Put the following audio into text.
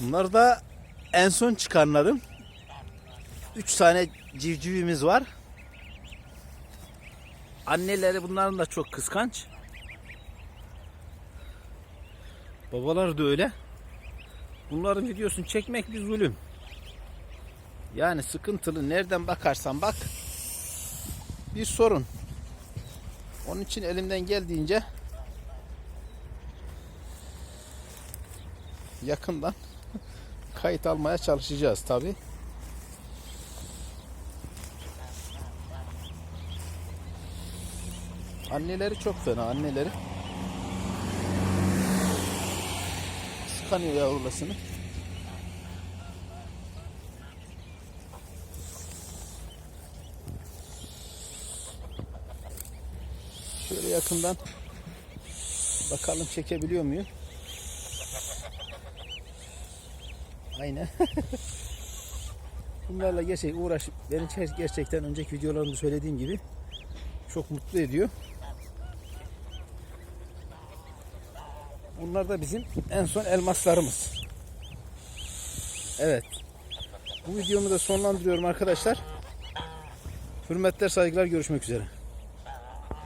Bunlar da en son çıkanlarım. Üç tane civcivimiz var. Anneleri bunların da çok kıskanç. Babaları da öyle. Bunların videosunu çekmek bir zulüm. Yani sıkıntılı nereden bakarsan bak bir sorun. Onun için elimden geldiğince yakından kayıt almaya çalışacağız tabi. Anneleri çok fena anneleri. Sıkanıyor yavrulasını. Şöyle yakından bakalım çekebiliyor muyum? Aynen. Bunlarla gerçek uğraşıp beni ger- gerçekten önceki videolarımda söylediğim gibi çok mutlu ediyor. Bunlar da bizim en son elmaslarımız. Evet. Bu videomu da sonlandırıyorum arkadaşlar. Hürmetler, saygılar, görüşmek üzere.